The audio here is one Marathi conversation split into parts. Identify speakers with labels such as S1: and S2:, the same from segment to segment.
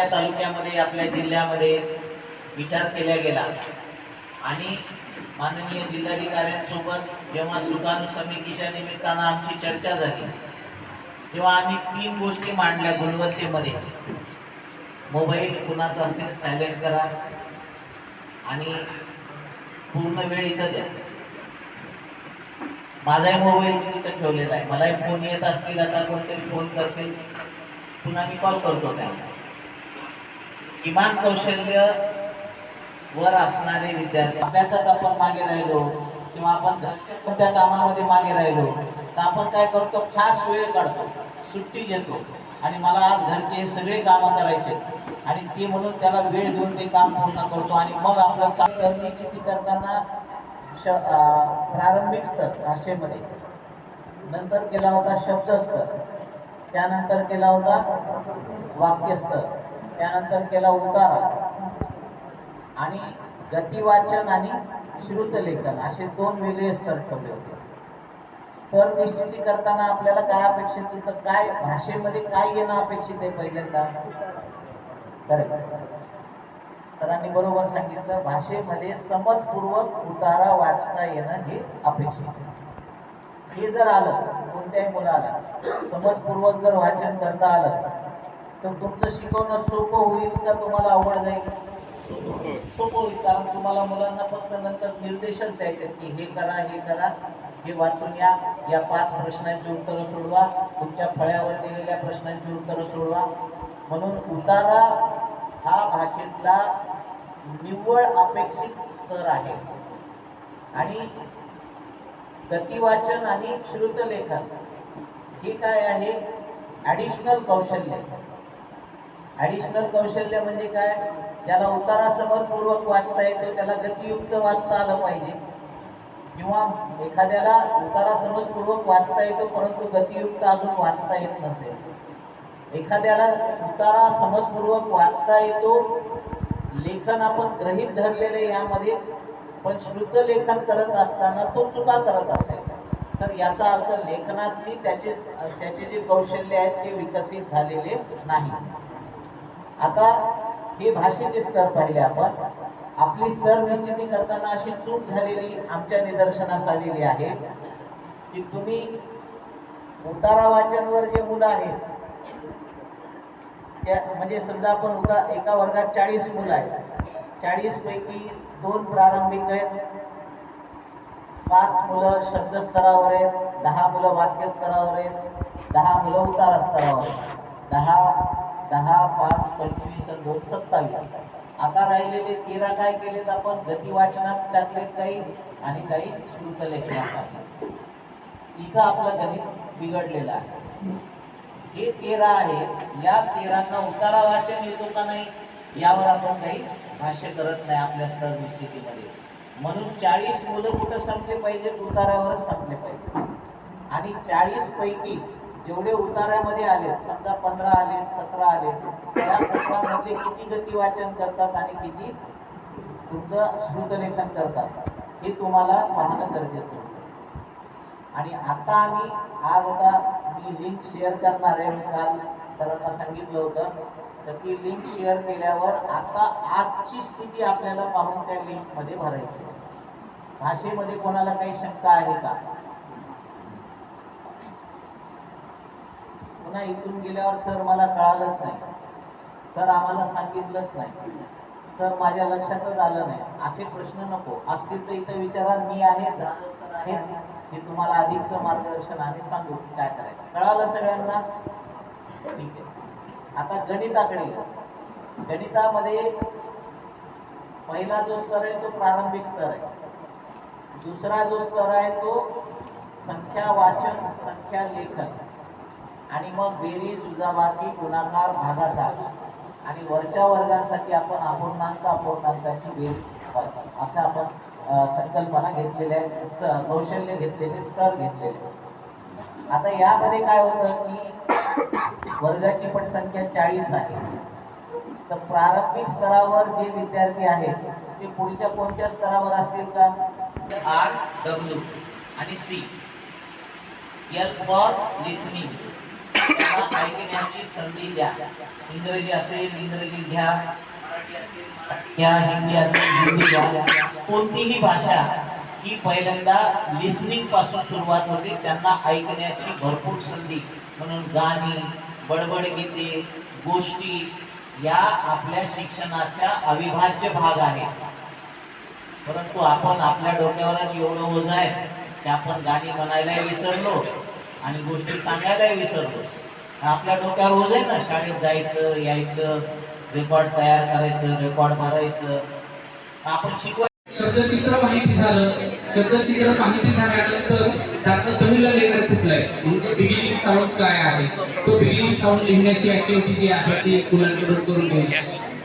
S1: आपल्या तालुक्यामध्ये आपल्या जिल्ह्यामध्ये विचार केला गेला. आणि माननीय जिल्हाधिकाऱ्यांसोबत जेव्हा सुकाणू समितीच्या निमित्तानं आमची चर्चा झाली तेव्हा आम्ही तीन गोष्टी मांडल्या गुणवत्तेमध्ये. मोबाईल कुणाचा असेल सायलेंट करा आणि पूर्ण वेळ इथं द्या. माझाही मोबाईल मी इथं ठेवलेला आहे. मलाही फोन येत असतील आता कोणतरी फोन करतील पुन्हा मी कॉल करतो त्यांना. किमान कौशल्य वर असणारे विद्यार्थी. अभ्यासात आपण मागे राहिलो किंवा आपण कोणत्या कामामध्ये मागे राहिलो तर आपण काय करतो? खास वेळ काढतो. सुट्टी घेतो. आणि मला आज घरचे हे सगळे कामं करायचे आणि ते म्हणून त्याला वेळ देऊन ते काम पूर्ण करतो. आणि मग आपलं करण्याची निश्चिती करताना श प्रारंभिक स्तर भाषेमध्ये. नंतर केला होता शब्द स्तर. त्यानंतर केला होता वाक्य स्तर. त्यानंतर केला उतारा. आणि गतिवाचन आणि श्रुतलेखन असे दोन वेगळे स्तर ठेवले होते. स्तर निश्चिती करताना आपल्याला काय अपेक्षित होतं? काय भाषेमध्ये काय येणं अपेक्षित आहे पहिल्यांदा? सरांनी बरोबर सांगितलं भाषेमध्ये समजपूर्वक उतारा वाचता येणं हे अपेक्षित आहे. हे जर आलं कोणत्याही मुलाला समजपूर्वक जर वाचन करता आलं तर तुमचं शिकवणं सोपं होईल का तुम्हाला आवड जाईल? सोपं होईल. कारण तुम्हाला मुलांना फक्त नंतर निर्देशच द्यायचे की हे करा हे करा हे वाचून या. या पाच प्रश्नांची उत्तरं सोडवा. तुमच्या फळ्यावर दिलेल्या प्रश्नांची उत्तरं सोडवा. म्हणून उतारा हा भाषेतला निव्वळ अपेक्षित स्तर आहे. आणि गतिवाचन आणि श्रुतलेखन हे काय आहे? ॲडिशनल कौशल्य. ॲडिशनल कौशल्य म्हणजे काय? ज्याला उतारासमरपूर्वक वाचता येतो त्याला गतियुक्त वाचता आलं पाहिजे. किंवा एखाद्याला उतारा समजपूर्वक वाचता येतो परंतु गतियुक्त अजून वाचता येत नसेल. एखाद्याला उतारा समजपूर्वक वाचता येतो लेखन आपण ग्रहित धरलेले यामध्ये पण शुद्ध लेखन करत असताना तो चुका करत असेल. तर याचा अर्थ लेखनातली त्याचे त्याचे जे कौशल्य आहेत ते विकसित झालेले नाही. आता हे भाषेचे स्तर पाहिले आपण. आपली स्तर निश्चिती करताना अशी चूक झालेली आमच्या निदर्शनास आलेली आहे की तुम्ही उतारा वाचनवर जे मुलं आहेत त्या म्हणजे समजा आपण उदा एका वर्गात चाळीस मुलं आहेत. चाळीस पैकी दोन प्रारंभिक आहेत. पाच मुलं शब्द स्तरावर आहेत दहा मुलं वाक्य स्तरावर आहेत दहा मुलं उतारा स्तरावर आहेत. दहा दहा पाच पंचवीस आणि दोन सत्तावीस. आता राहिलेले तेरा काय केलेत आपण? गती वाचनात टाकलेत काही आणि काही श्रुत टाकले इथं आपलं गणित बिघडलेलं आहे. हे तेरा आहेत या तेरांना उतारा वाचन येतो का नाही यावर आपण काही भाष्य करत नाही आपल्या स्तर निश्चितीमध्ये म्हणून चाळीस मुलं कुठं संपले पाहिजेत? उतारावरच संपले पाहिजे आणि चाळीस पैकी जेवढे उतारामध्ये आलेत समजा पंधरा आलेत सतरा आलेत त्या सतरामधले किती गती वाचन करतात आणि किती तुमचं श्रुतलेखन करतात हे तुम्हाला पाहणं गरजेचं होतं. आणि आता आम्ही आज आता मी लिंक शेअर करणार आहे. मी काल सरांना सांगितलं होतं तर ती लिंक शेअर केल्यावर आता आजची स्थिती आपल्याला पाहून त्या लिंकमध्ये भरायची आहे. भाषेमध्ये कोणाला काही शंका आहे का? पुन्हा इथून गेल्यावर सर मला कळालंच नाही. सर आम्हाला सांगितलंच नाही. सर माझ्या लक्षातच आलं नाही. असे प्रश्न नको. असतील तर इथं विचारा मी आहे जाधव सर आहे. हे तुम्हाला अधिकचं मार्गदर्शन आम्ही सांगू काय करायचं. कळालं सगळ्यांना? ठीक आहे. आता गणिताकडे गणितामध्ये पहिला जो स्तर आहे तो प्रारंभिक स्तर आहे. दुसरा जो स्तर आहे तो संख्या वाचन संख्या लेखन आणि मग बेरीज उजाबाकी गुणाकार भागाकार. आणि वरच्या वर्गांसाठी आपण अपूर्णांक अपूर्णांकाची बेरीज करतो अशा आपण संकल्पना घेतलेल्या आहेत. कौशल्य घेतलेले स्तर घेतलेले. आता यामध्ये काय होतं की वर्गाची पण संख्या चाळीस आहे. तर प्रारंभिक स्तरावर जे विद्यार्थी आहेत ते पुढच्या कोणत्या स्तरावर असतील का? आर डब्ल्यू आणि सी. एल फॉर लिसनिंग ऐकण्याची संधी द्या. इंग्रजी असेल इंग्रजी घ्या. या घ्या हिंदी असेल हिंदी घ्या. कोणतीही भाषा ही पहिल्यांदा लिसनिंगपासून सुरुवात होते त्यांना ऐकण्याची भरपूर संधी. म्हणून गाणी बडबड गीते गोष्टी या आपल्या शिक्षणाच्या अविभाज्य भाग आहेत. परंतु आपण आपल्या डोक्यावरच एवढं ओझ आहे की आपण गाणी म्हणायलाही विसरलो आणि गोष्टी सांगायलाही विसरलो. आपल्या डोक्यावर ओझ आहे ना शाळेत जायचं यायचं रेकॉर्ड तयार करायचं रेकॉर्ड भरायचं आपण शिकवाय
S2: शब्दचित्र माहिती झालं. शब्दचित्र माहिती झाल्यानंतर त्यातलं पहिलं लेटर कुठलं आहे म्हणजे बिगिनिंग साऊंड काय आहे? तो बिगिनिंग साऊंड लिहिण्याची ऍक्टिव्हिटी जी आहे ती मुलांकडून करून घ्यायची?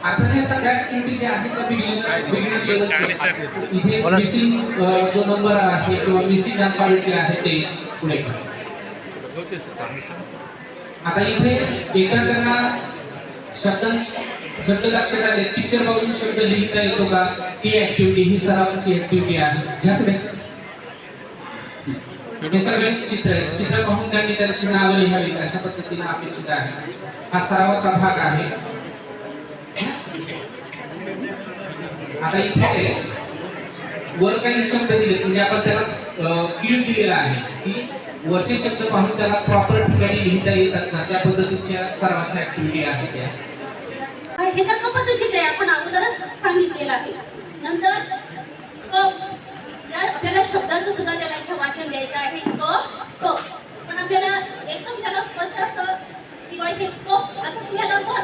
S2: अर्थात हे सगळ्या ऍक्टिव्हिटी ज्या आहेत त्या बिगिनिंग बिगिनिंग लेवलच्या इथे मिसिंग जो नंबर आहे किंवा मिसिंग अल्फाबेट जे आहे ते पुढे आता इथे एकांतना शब्दांच शब्द लक्षात आले. पिक्चर बघून शब्द लिहिता येतो का? ती ऍक्टिव्हिटी ही सरावाची ऍक्टिव्हिटी आहे. घ्या पुढे. हे सगळे चित्र आहेत चित्र पाहून त्यांनी त्यांची नावं लिहावी अशा पद्धतीने अपेक्षित आहे. हा सरावाचा भाग आहे. आता इथे वर काही शब्द दिले म्हणजे आपण त्याला क्लिअर दिलेला आहे. की वरचे शब्द पाहून त्याला प्रॉपर ठिकाणी लिहिता येतात ना त्या पद्धतीच्या सरावाच्या ऍक्टिव्हिटी आहेत त्या.
S3: हे तर कपाचं चित्र आहे. आपण अगोदरच सांगितलेलं आहे. नंतर आपल्याला शब्दाचं सुद्धा त्याला इथं वाचन द्यायचं आहे. क क. पण आपल्याला एकदम त्याला स्पष्ट असं किंवा क असं तुम्हाला पण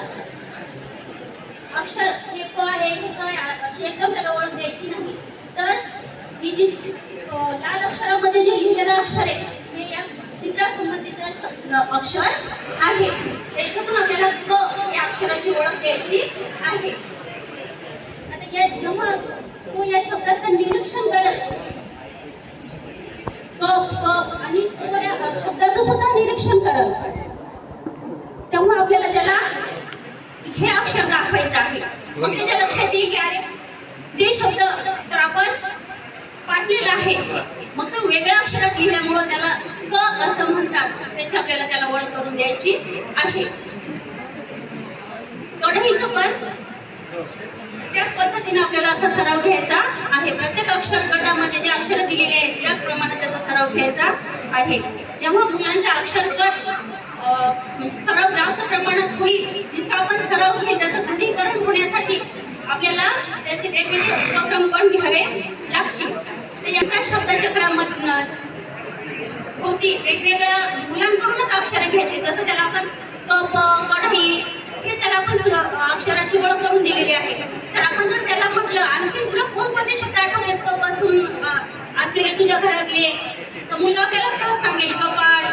S3: अक्षर हे क आहे हे काय अशी एकदम त्याला ओळख द्यायची नाही. तर ही जी लाल अक्षरामध्ये जे लिहिलेलं अक्षर आहे चित्रासंबंधीचं अक्षर आहे. त्याच्यातून आपल्याला क या अक्षराची ओळख द्यायची आहे. आता या जेव्हा तो या शब्दाचं निरीक्षण करेल क क आणि तो या शब्दाचं सुद्धा निरीक्षण करेल तेव्हा आपल्याला त्याला हे अक्षर दाखवायचं आहे. मग त्याच्या लक्षात येईल की अरे ते शब्द तर आपण पाहिलेलं आहे. मग तो वेगळ्या अक्षरात लिहिल्यामुळं त्याला क असं म्हणतात. त्याची आपल्याला त्याला ओळख करून द्यायची आहे. कढईचं पण त्याच पद्धतीने आपल्याला असा सराव घ्यायचा आहे. प्रत्येक अक्षर गटामध्ये जे अक्षर दिलेले आहेत त्याच प्रमाणात त्याचा सराव घ्यायचा आहे. जेव्हा मुलांचा अक्षर गट म्हणजे सराव जास्त प्रमाणात होईल जिथं आपण सराव घेईल त्याचं दृढीकरण होण्यासाठी आपल्याला त्याचे वेगवेगळे उपक्रम पण घ्यावे लागतील म्हणजे तर शब्दाच्या शब्दचक्रामधून होती. वेगवेगळ्या मुलांकडूनच अक्षर घ्यायची. जसं त्याला आपण कप कढई हे त्याला आपण अक्षराची ओळख करून दिलेली आहे. तर आपण जर त्याला म्हटलं आणखी तुला कोणकोणते शब्द आठवले कप असून असेल असलेले तुझ्या घरातले. तर मुलगा त्याला सहज सांगेल कपाळ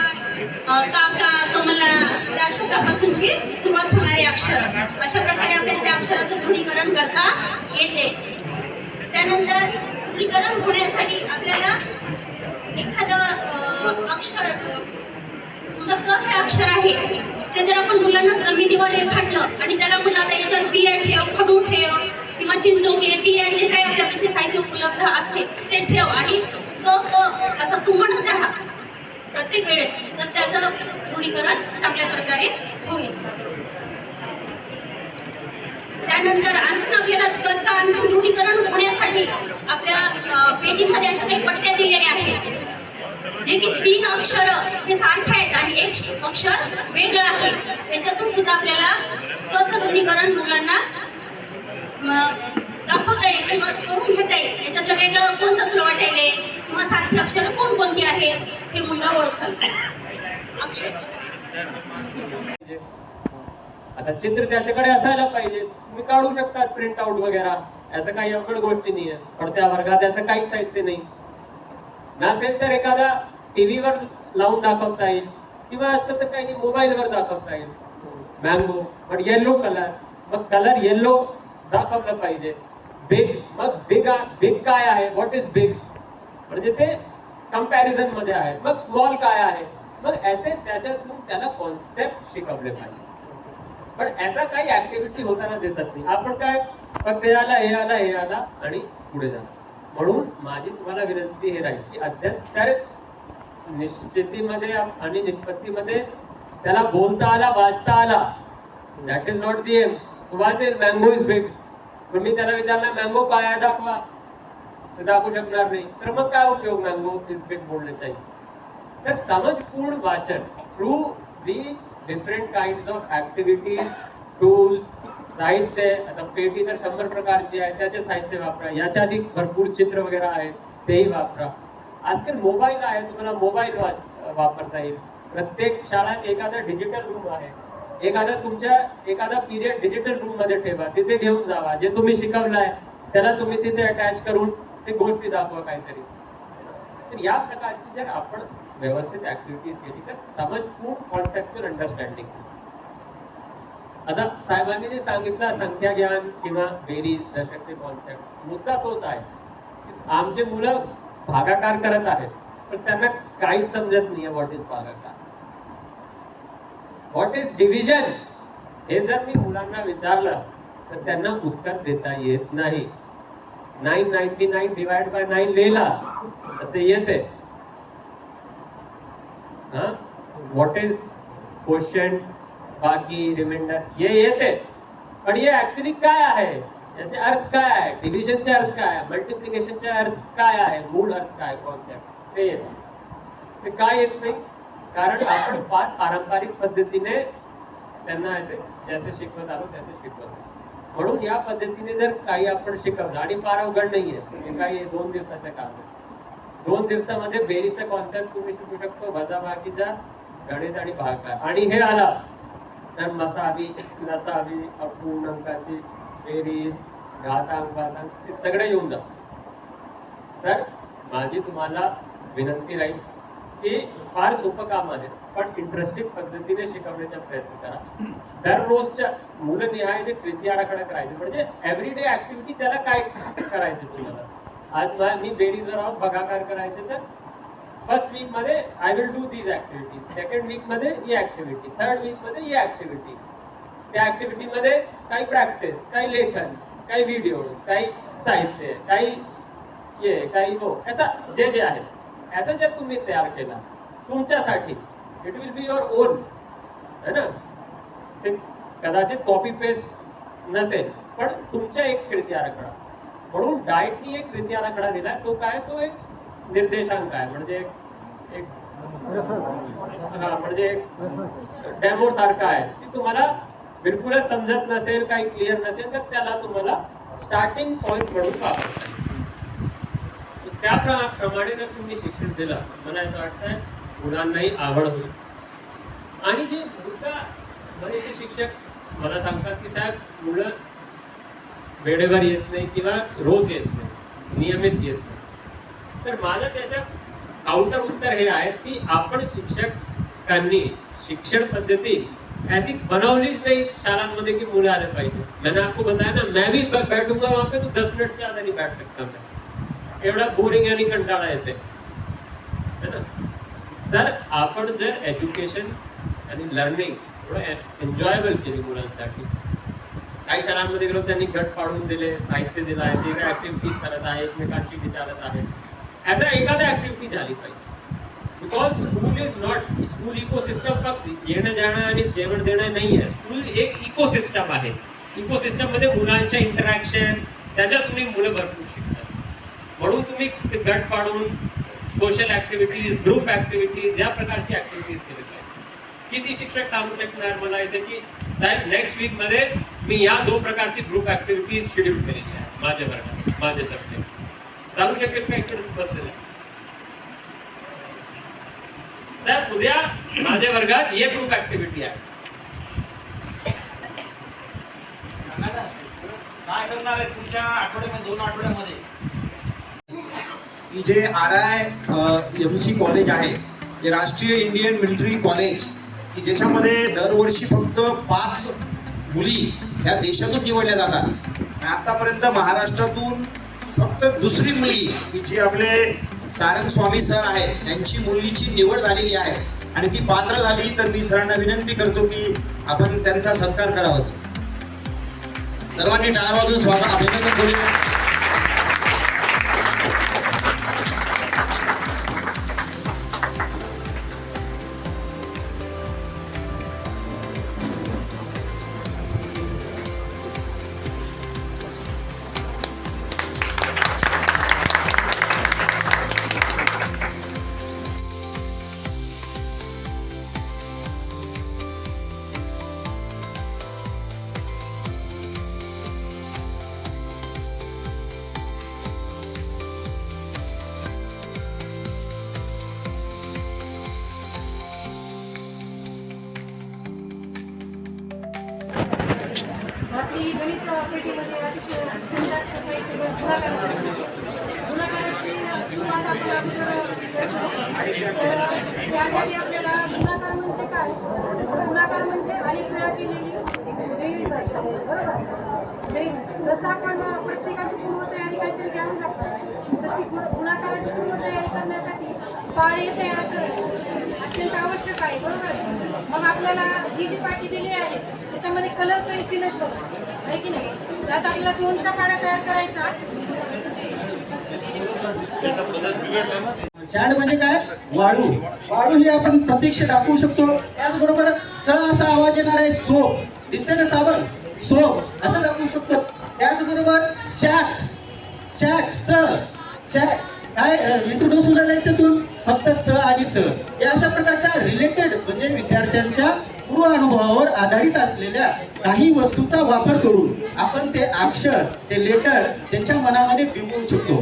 S3: काका कमला. या शब्दापासूनची सुरुवात होणारे अक्षर. अशा प्रकारे आपल्याला त्या अक्षराचं दृढीकरण करता येते. त्यानंतर दृढीकरण होण्यासाठी आपल्याला एखादं अक्षर समजा क हे अक्षर आहे. ते जर आपण मुलांना जमिनीवर रेखाटलं आणि त्याला म्हटलं आता याच्यावर बिया ठेव खडू ठेव किंवा चिंचोके बिया जे काही आपल्यापाशी साहित्य उपलब्ध असते ते ठेव आणि क क असं तू म्हणत राहा. प्रत्येक वेळेस. तर त्याचं दृढीकरण चांगल्या प्रकारे होईल. त्यानंतर आणखी आपल्याला कच्चा आणखी दृढीकरण होण्यासाठी आपल्या पेटीमध्ये अशा काही पट्ट्या दिलेल्या आहेत जे की तीन अक्षर हे सारखे आहेत आणि एक अक्षर वेगळं आहे. त्याच्यातून सुद्धा आपल्याला कच दृढीकरण मुलांना दाखवता येईल किंवा करून घेता येईल. याच्यातलं वेगळं कोणतं तुला वाटायले किंवा सारखी अक्षरं कोणकोणती आहेत? हे मुलगा ओळखतात अक्षर.
S4: आता चित्र त्याच्याकडे असायला पाहिजे. तुम्ही काढू शकता प्रिंट आउट वगैरे. असं काही अवघड गोष्टी नाही आहे पण त्या वर्गात असं काहीच साहित्य नाही. नसेल तर एखादा टीव्हीवर लावून दाखवता येईल. किंवा आजकाल तर काही नाही मोबाईलवर दाखवता येईल. मँगो पण येल्लो कलर मग कलर येल्लो दाखवलं पाहिजे. बिग मग बिग बिग काय आहे? व्हॉट इज बिग म्हणजे ते कंपॅरिझनमध्ये आहे. मग स्मॉल काय आहे? मग असे त्याच्यातून त्याला कॉन्सेप्ट शिकवले पाहिजे. पण असा काही ऍक्टिव्हिटी होताना दिसत नाही. आपण काय फक्त हे आला हे आला हे आला आणि पुढे जा. म्हणून माझी तुम्हाला विनंती हे राहील की अध्यक्ष तर निश्चितीमध्ये आणि निष्पत्तीमध्ये त्याला बोलता आला वाचता आला. That is not the M वाचेल मँगो इज बिग पण मी त्याला विचारला मँगो काय दाखवा. ते दाखवू शकणार नाही. तर मग काय उपयोग? मँगो इज बिग बोलण्याचा तर समजपूर्ण वाचन through the different kind of activities tools साहित्य आता पेटी तर शंभर प्रकारची आहे त्याचे साहित्य वापरा. याच्या आधी भरपूर चित्र वगैरे आहेत तेही वापरा. आजकाल मोबाईल आहे तुम्हाला मोबाईल वापरता येईल. प्रत्येक शाळेत एखादा डिजिटल रूम आहे. एखादा तुमच्या एखादा पिरियड डिजिटल रूममध्ये ठेवा. तिथे घेऊन जावा. जे तुम्ही शिकवलंय त्याला तुम्ही तिथे अटॅच करून ते गोष्टी दाखवा काहीतरी. तर या प्रकारची जर आपण व्यवस्थित ऍक्टिव्हिटीज केली तर समजपूर्ण कॉन्सेप्टचं अंडरस्टँडिंग आता साहेबांनी जे सांगितलं संख्या ज्ञान किंवा बेरीज दशकचे कॉन्सेप्ट मुद्दा तोच आहे. आमचे मुलं भागाकार करत आहेत पण त्यांना काहीच समजत नाही व्हॉट इज भागाकार. व्हॉट इज डिव्हिजन हे जर मी मुलांना विचारलं तर त्यांना उत्तर देता येत नाही. Nine ninety nine divide by nine लिहिला तर ते येते. व्हॉट इज क्वेश्चन बाकी रिमाइंडर हे येते. पण हे ऍक्च्युली काय आहे? याचे अर्थ काय आहे? डिव्हिजनचे अर्थ काय आहे? मल्टिप्लिकेशनचे अर्थ काय आहे? मूळ अर्थ काय कॉन्सेप्ट ते येत. ते काय येत नाही? कारण आपण फार पारंपरिक पद्धतीने त्यांना जसं शिकवत आलो त्याचं शिकवत आलो. म्हणून या पद्धतीने जर काही आपण शिकवलं आणि फार अवघड नाही हे काही दोन दिवसाचं काम आहे दोन दिवसामध्ये बेरीजचा कॉन्सेप्ट तुम्ही शिकू शकतो वजाबाकीचा गणित आणि भागाकार. आणि हे आला. तर मसावी नसावी अपूर्णांकाची बेरीज घातांक घातांक हे सगळे येऊन जात. तर माझी तुम्हाला विनंती राहील की फार सोपं काम आहे पण इंटरेस्टिंग पद्धतीने शिकवण्याचा प्रयत्न करा. दररोजच्या मुलनिहाय जे कृती आराखडा करायचे म्हणजे एव्हरीडे ऍक्टिव्हिटी त्याला काय करायचे तुम्हाला? आज मी बेरीजवर आहोत भगाकार करायचे तर फर्स्ट वीकमध्ये I will do these activities second वीकमध्ये ही ऍक्टिव्हिटी थर्ड वीकमध्ये ही ऍक्टिव्हिटी त्या ऍक्टिव्हिटी मध्ये काही प्रॅक्टिस काही लेखन काही व्हिडिओज काही साहित्य काही ये काही हो असा जे जे आहे. असं जर तुम्ही तयार केला तुमच्यासाठी it will be your own है ना? ते कदाचित कॉपी पेस्ट नसेल पण तुमच्या एक कृती आराखडा म्हणून डाएटनी एक कृती आराखडा दिलाय तो काय तो एक निर्देशांक आहे. म्हणजे एक- एक म्हणजे एक डेमो सारखा आहे. की तुम्हाला बिलकुलच समजत नसेल काही क्लिअर नसेल तर त्याला तुम्हाला स्टार्टिंग पॉइंट म्हणून वापरता येईल त्याप्रमाणे जर तुम्ही शिक्षण दिलं मला असं वाटतं मुलांनाही आवड होईल. आणि जे मुद्दा बरेचसे शिक्षक मला सांगतात की साहेब मुलं वेळेवर येत नाही किंवा रोज येत नाही नियमित येत नाही. तर माझं त्याच्या काउंटर उत्तर हे आहे की आपण शिक्षकांनी शिक्षण पद्धती ऐसी बनवलीच नहीं शालांमध्ये की मुलं आले पाहिजे. मैंने आपको बताया ना मैं भी बैठूंगा वहां पे तो दस मिनट से ज्यादा नहीं बैठ सकता मैं. एवढा बोरिंग आणि कंटाळा येते है ना? तर आपण जर एज्युकेशन आणि लर्निंग थोडं एन्जॉयबल केली मुलांसाठी काही शाळांमध्ये गेलो त्यांनी गट पाडून दिले साहित्य दिलं आहे ते ऍक्टिव्हिटीज करत आहे एकमेकांशी विचारत आहे असं एखाद्या ऍक्टिव्हिटी झाली पाहिजे. Because school is not school ecosystem फक्त येणं जाणं आणि जेवण देणं नाही आहे. स्कूल एक इकोसिस्टम आहे. इकोसिस्टममध्ये मुलांच्या इंटरॅक्शन त्याच्यात तुम्ही मुलं भरपूर शिकतात. म्हणून तुम्ही गट पाडून सोशल ऍक्टिव्हिटीज ग्रुप ऍक्टिव्हिटीज या प्रकारची ऍक्टिव्हिटीज केली पाहिजे. किती शिक्षक सांगू शकणार मला इथे की साहेब नेक्स्ट वीकमध्ये मी या दोन प्रकारची ग्रुप ऍक्टिव्हिटीज शेड्यूल केलेली आहे माझ्या वर्गात माझे सब्जेक्ट चालू शकेल का इकडे बसलेलं. साहेब उद्या माझ्या वर्गात ये ग्रुप ऍक्टिव्हिटी आहे.
S5: काय करणार आहे पुढच्या आठवड्यामध्ये दोन आठवड्यामध्ये?
S6: की जे R I M C college आहे जे राष्ट्रीय इंडियन मिलिटरी कॉलेज की ज्याच्यामध्ये दरवर्षी फक्त पाच मुली ह्या देशातून निवडल्या जातात. आणि आतापर्यंत महाराष्ट्रातून फक्त दुसरी मुलगी की जी आपले सारंग स्वामी सर आहेत त्यांची मुलीची निवड झालेली आहे. आणि ती पात्र झाली तर मी सरांना विनंती करतो की आपण त्यांचा सत्कार करावा. सर्वांनी टाळा वाजून स्वागत अभिनंदन करूया.
S7: त्यासाठी आपल्याला गुणाकार म्हणजे काय गुणाकार म्हणजे अनेक वेळा केलेली एक बेरीज आहे बरोबर बेरीज जसं आपण प्रत्येकाची पूर्वतयारी काहीतरी घ्यावी लागते तशी गु- पूर्वतयारी करण्यासाठी पाळी तयार करणं अत्यंत आवश्यक आहे बरोबर? मग आपल्याला ही जी पाटी दिली आहे त्याच्यामध्ये कलर सहित दिलेत बघ. आहे की नाही? त्यात आपल्याला दोनचा पाडा तयार करायचा.
S8: शाड म्हणजे काय? वाळू. वाळू ही आपण प्रत्यक्ष दाखवू शकतो. त्याचबरोबर स असा आवाज येणार आहे सोप दिसते ना साबण? सोप असं दाखवू शकतो. त्याचबरोबर शॅक. शॅक स. शॅक. काय इंट्रोड्यूस होणार आहे त्यातून फक्त स आणि स या अशा प्रकारच्या रिलेटेड म्हणजे विद्यार्थ्यांच्या पूर्व अनुभवावर आधारित असलेल्या काही वस्तूचा वापर करून आपण ते अक्षर ते लेटर त्यांच्या मनामध्ये बिंबवू शकतो.